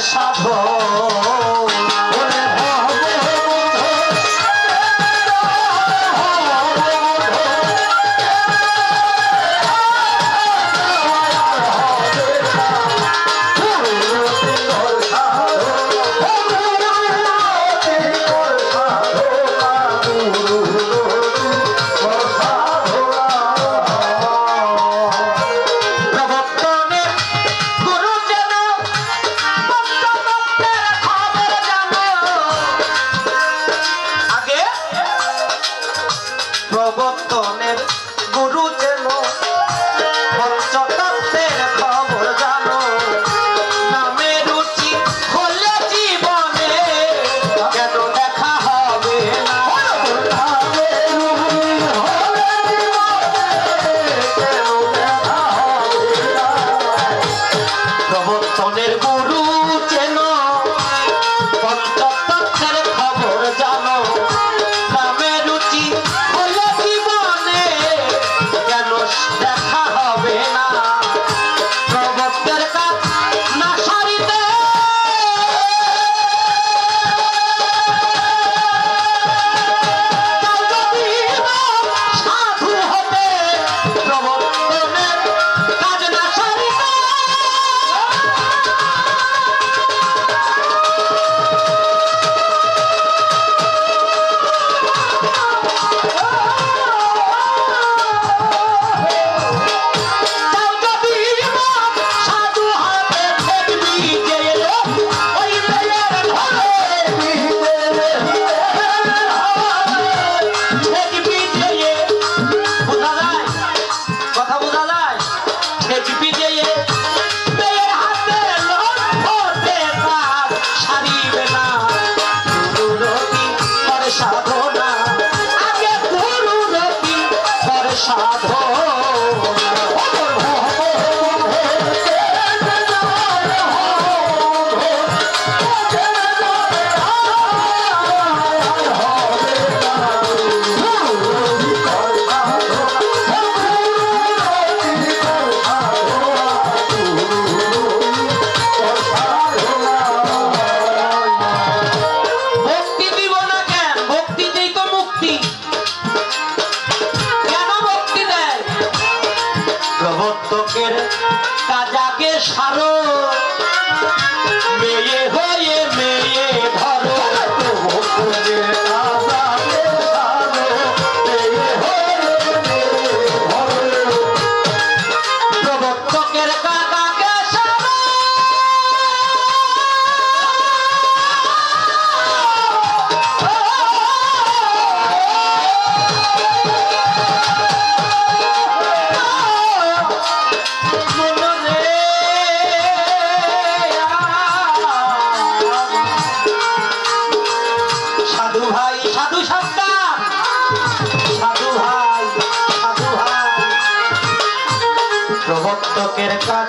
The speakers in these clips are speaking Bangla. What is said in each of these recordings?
Sadhan get a car.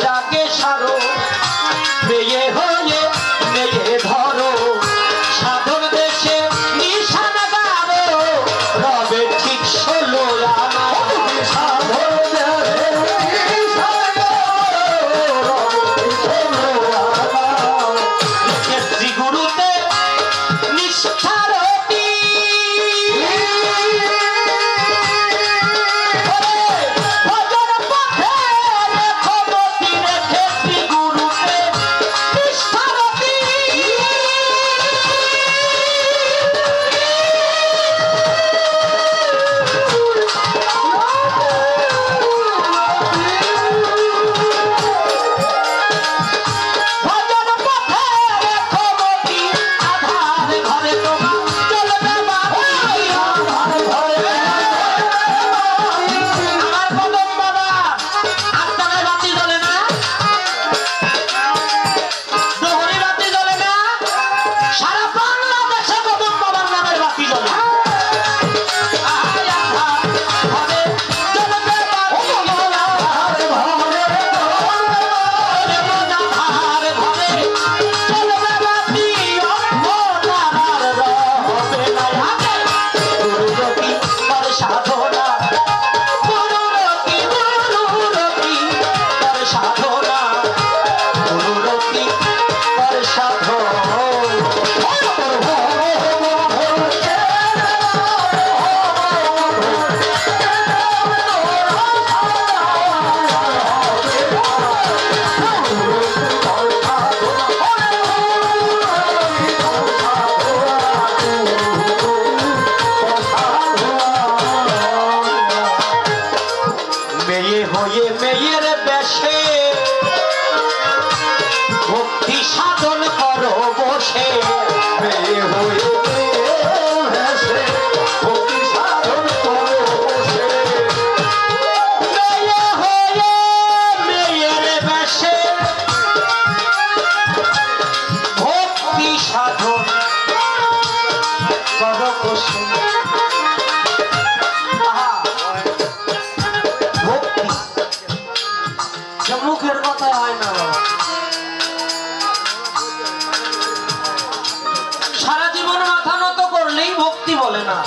বলে না।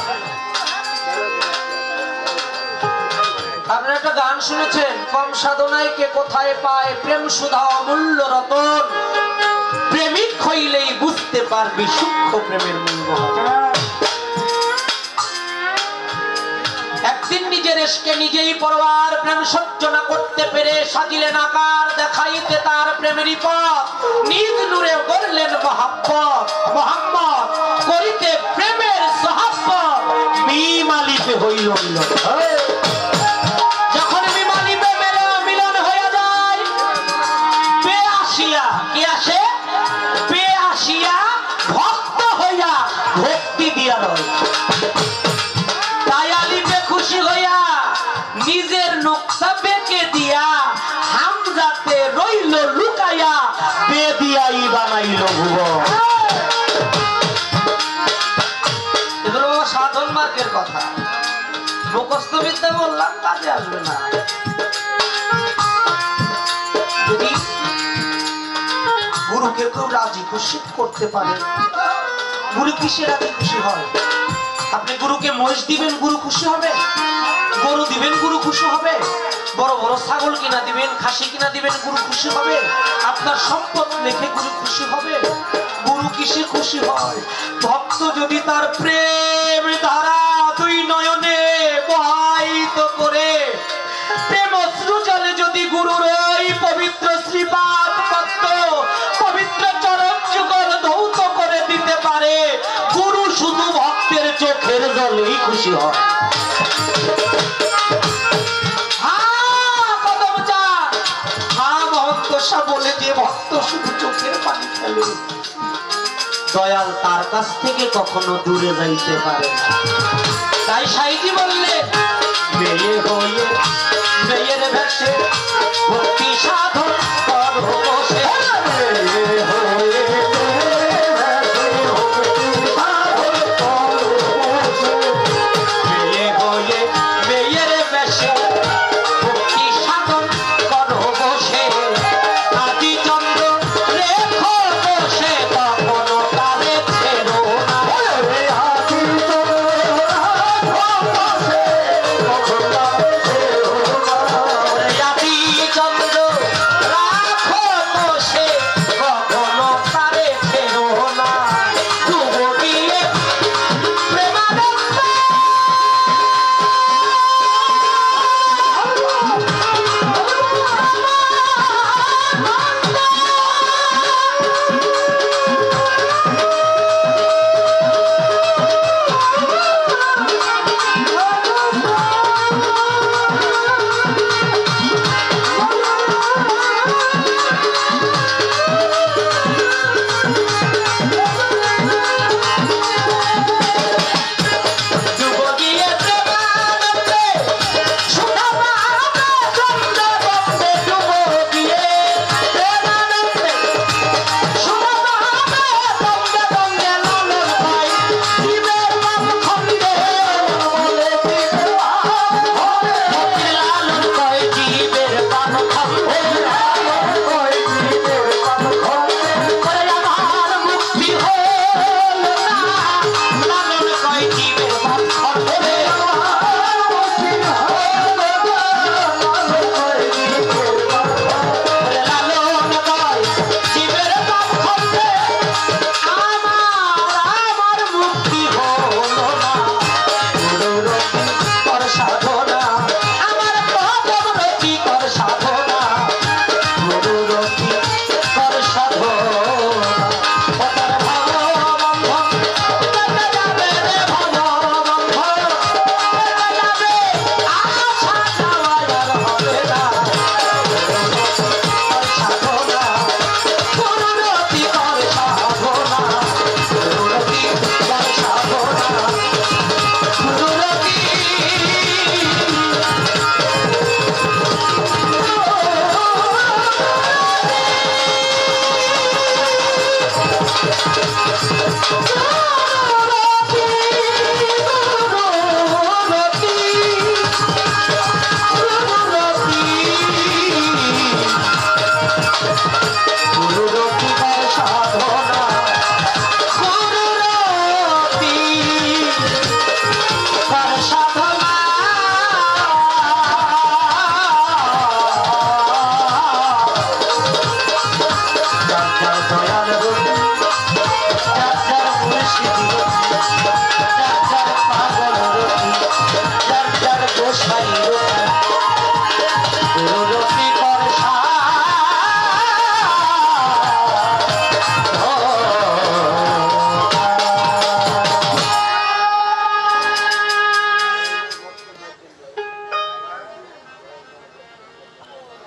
আপনারা একটা গান শুনেছেন, কম সাধনায় কে কোথায় পায় প্রেম সুধা অমূল্য রতন। প্রেমিক হইলেই বুঝতে পারবি সূক্ষ্ম প্রেমের মূল্য। একদিন নিজের এসকে নিজেই পরবার প্রেম সহ্য না করতে পেরে সাজিলেন আকার, দেখাইতে তার প্রেমেরই পথ। নিজ নূরে করলেন মহাব্বত। মোহাম্মদ, করিতে সহাব্বত মিমালিতে হইল যখন মিমালি প্রেমের মিলন হয়ে যায় পে আসিয়া, কে আসে? পে আসিয়া ভক্ত হইয়া ভক্তি দিয়া আলিফে খুশি হইয়া নিজের নকশা বেঁকে দিয়া হামজাতে রইল, লুকাইয়া বেদিয়াই বানাইল ভুবন। মার্গের কথা। মুখস্থ বিদ্যা বললাম, কাজে আসবে না। যদি গুরুকে কেউ রাজি খুশি করতে পারে, গুরু কিসে রাজি খুশি হয়? আপনি গুরুকে মহিষ দিবেন, গুরু খুশি হবে? গরু দিবেন, গুরু খুশি হবে? বড় বড় ছাগল কিনা দিবেন, খাসি কিনা দিবেন, গুরু খুশি হবে? আপনার সম্পদ লেখে গুরু খুশি হবে? গুরু কিসে খুশি হয়? ভক্ত যদি তার প্রেম ধারা দুই নয়নে বহাইত করে প্রেম অশ্রু জলে যদি গুরুর ওই পবিত্র শ্রীপাদ পদ্ম পবিত্র চরণ যুগল ধৌত করে দিতে পারে গুরু শুধু ভক্তের চোখের জলেই খুশি হয়। হ্যাঁ। হ্যাঁ, বলে যে ভক্ত শুধু চোখের পানি ফেলে। দয়াল তার কাছ থেকে কখনো দূরে যাইতে পারে না। তাই সাইজি বললে, মেয়ে হয়ে, মেয়ের ভেসে সাধন করো সে মেয়ে